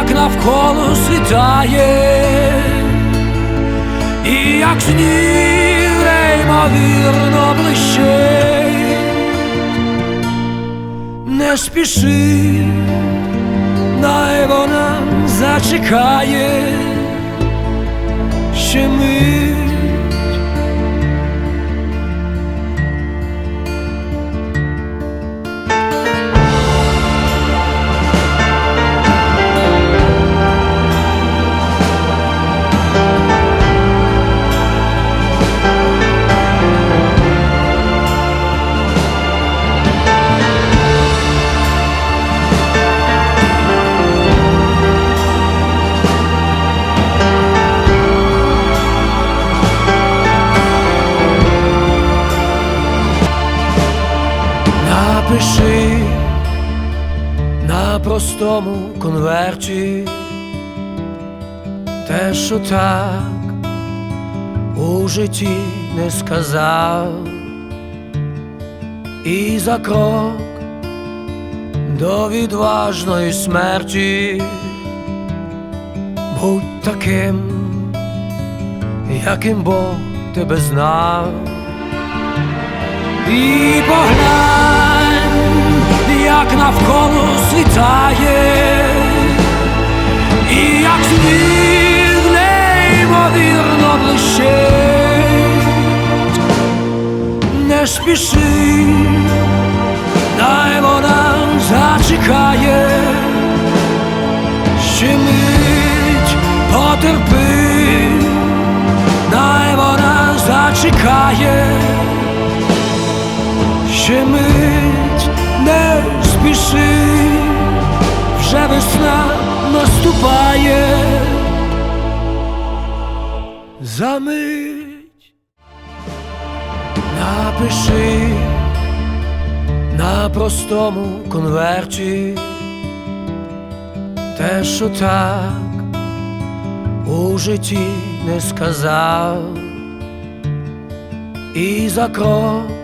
як навколо світає, і як сніг неймовірно блищить, не спіши, най вона зачекає, ще мить. Простому конверті. Те, що так у житті не сказав, і за крок до відважної смерті. Будь таким, яким Бог тебе знав. І поглянь, як навколо світає, і як сніг неймовірно блищить, не спіши, дай вона зачекає, ще мить потерпи, дай вона зачекає. Ще мить спіши, вже весна наступає. За мить. Напиши на простому конверті те, що так у житті не сказав, і за крок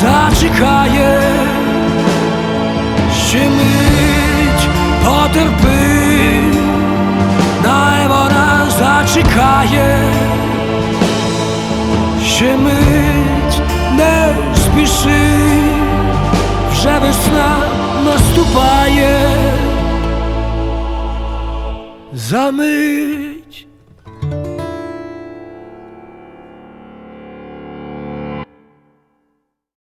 зачекає, ще мить потерпи, дай вона зачекає, ще мить не спіши, вже весна наступає. За мить